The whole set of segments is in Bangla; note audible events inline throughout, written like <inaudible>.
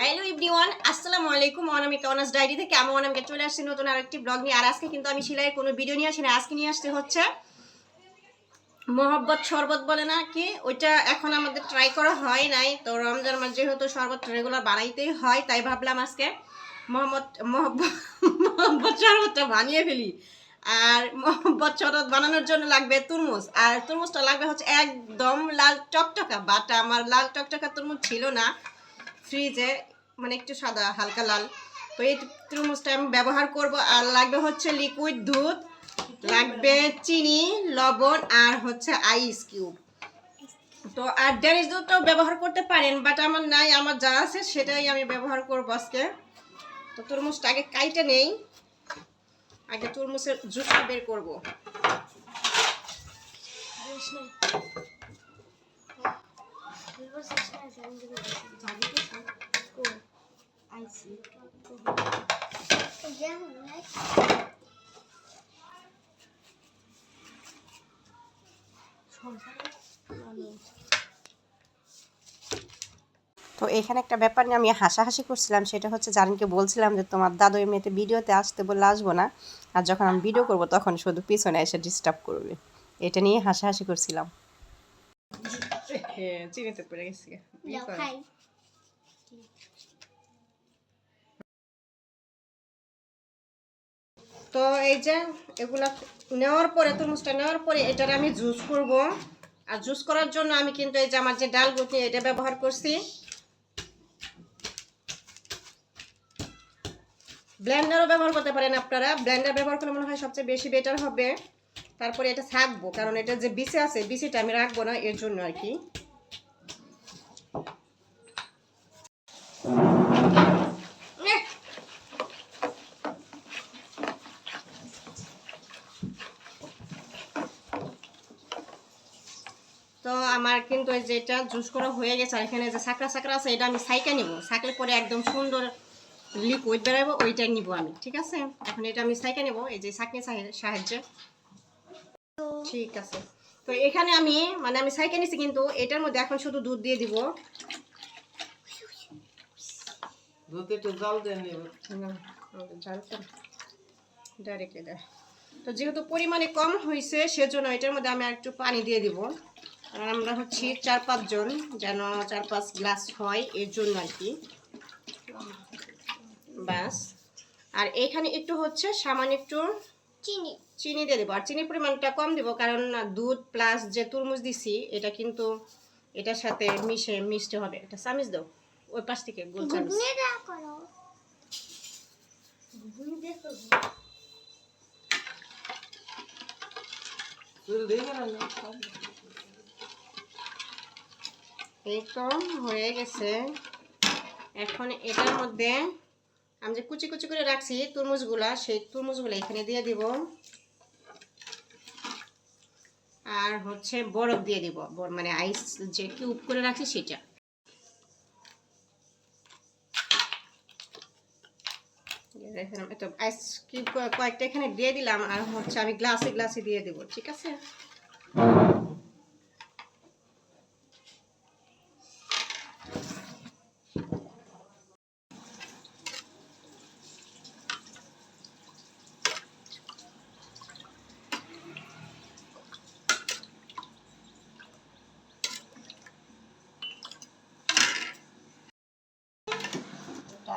হ্যালো এভরিওয়ান আসসালামু আলাইকুম অনামিকা অনার্স ডায়েরি থেকে আমি অনামিকা চলে আসছি নতুন আরেকটি ব্লগ নিয়ে। আর আজকে কিন্তু আমি সেলাইয়ের কোনো ভিডিও নিয়ে আসি না আজকে নিয়ে আসতে হচ্ছে মোহব্বত শরবত বলে না কি? ওইটা এখন আমাদের ট্রাই করা হয় নাই। তো রমজান মাস যেহেতু শরবত রেগুলার বানাইতেই হয়, তাই ভাবলাম আজকে মোহাম্মদ মোহব্বত মোহব্বত শরবতটা বানিয়ে ফেলি। আর শরবত বানানোর জন্য লাগবে তরমুজ। আর তরমুজটা লাগবে হচ্ছে একদম লাল টকটকা। বাট আমার লাল টকটকা তরমুজ ছিল না। ফ্রিজে মানে একটু সাদা, হালকা লাল। তো এই তরমুজটা আমি ব্যবহার করব। আর লাগবে হচ্ছে লিকুইড দুধ, লাগবে চিনি, লবণ আর হচ্ছে আইস কিউব তো আর ড্যানিশ দুধটাও ব্যবহার করতে পারেন বাট আমার নাই, আমার যা আছে সেটাই আমি ব্যবহার করব আজকে। তো তরমুজটা আগে কাইটে নেই। আগে তরমুজের জুসটা বের করব। তো এখানে একটা ব্যাপার নিয়ে আমি হাসাহাসি করছিলাম সেটা হচ্ছে জারিনকে বলছিলাম যে তোমার দাদু এমনিতে ভিডিওতে আসতে বললে আসব না। আর যখন আমি ভিডিও করব তখন শুধু পিছনে এসে ডিস্টার্ব করবে। এটা নিয়ে হাসাহাসি করছিলাম। <laughs> চিনিতে পড়ে গেছি। তো এই যে এগুলা নেওয়ার পরে তরমুজটা নেওয়ার পরে এটার আমি জুস করব। আর জুস করার জন্য আমি কিন্তু এই যে আমার যে ডাল গুটি এটা ব্যবহার করছি। ব্লেন্ডারও ব্যবহার করতে পারেন আপনারা। ব্লেন্ডার ব্যবহার করলে মনে হয় সবচেয়ে বেশি বেটার হবে। তারপরে এটা থাকব কারণ এটা যে বিসি আছে বিসিটা আমি রাখব না, এর জন্য আর কি। তো আমার কিন্তু এই যে জুস করা হয়ে গেছে, আর এখানে যে সাকরা সাকরা আছে, এটা আমি সাইকা নিব। সাইকেল পরে একদম সুন্দর লিকুইড বেরাবো ওইটা নিব আমি ঠিক আছে? এখন এটা আমি সাইকে নেব এই যে সাকনি সাহায্যে। ঠিক আছে। তো এখানে আমি মানে আমি সাইকে নিছি কিন্তু এটার মধ্যে এখন শুধু দুধ দিয়ে দিব। দুধে একটু জল ডাইরেক্টলি দেয় তো যেহেতু পরিমাণে কম হয়েছে সেজন্য এটার মধ্যে আমি আর একটু পানি দিয়ে দিব। আর আমরা হচ্ছি চার পাঁচজন যেন চার পাঁচ গ্লাস হয় এর জন্য আর কি। ব্যাস আর এখানে একটু হচ্ছে সামান্য একটু চিনি। চিনি দিয়ে দেবো। আর চিনির পরিমাণটা কম দেবো কারণ দুধ প্লাস যে তরমুজ দিছি এটা কিন্তু এটার সাথে মিশে মিশতে হবে। একটা চামিচ দাও ওই পাশ থেকে চামিচ। গেল এই তো হয়ে গেছে। এখন এটার মধ্যে আমি যে কুচি কুচি করে রাখছি তরমুজগুলা, সেই তরমুজগুলো এখানে দিয়ে দিব। আর হচ্ছে বরফ দিয়ে দিব। মানে আইস যে কিউব করে রাখছি সেটা। এটা আইস কিউব কয়েকটা এখানে দিয়ে দিলাম, আর হচ্ছে আমি গ্লাসে গ্লাসে দিয়ে দিব, ঠিক আছে?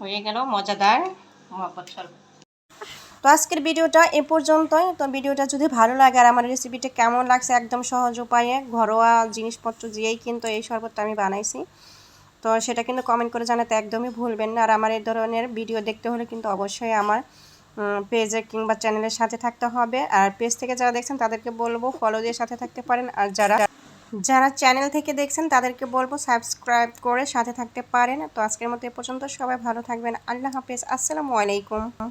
হয়ে গেল মজাদার শরবত তো আজকের ভিডিওটা এ পর্যন্তই। তো ভিডিওটা যদি ভালো লাগে আর আমার রেসিপিটা কেমন লাগছে একদম সহজ উপায়ে, ঘরোয়া জিনিসপত্র দিয়েই কিন্তু এই শরবতটা আমি বানাইছি। তো সেটা কিন্তু কমেন্ট করে জানাতে একদমই ভুলবেন না। আর আমার এই ধরনের ভিডিও দেখতে হলে কিন্তু অবশ্যই আমার পেজে কিংবা চ্যানেলের সাথে থাকতে হবে। আর পেজ থেকে যারা দেখছেন তাদেরকে বলব ফলো দিয়ে সাথে থাকতে পারেন। আর যারা যারা চ্যানেল থেকে দেখছেন, তাদেরকে বলব সাবস্ক্রাইব করে সাথে থাকতে পারেন। তো আজকের মতো এ পর্যন্ত সবাই ভালো থাকবেন। আল্লাহ হাফেজ। আসসালামু আলাইকুম।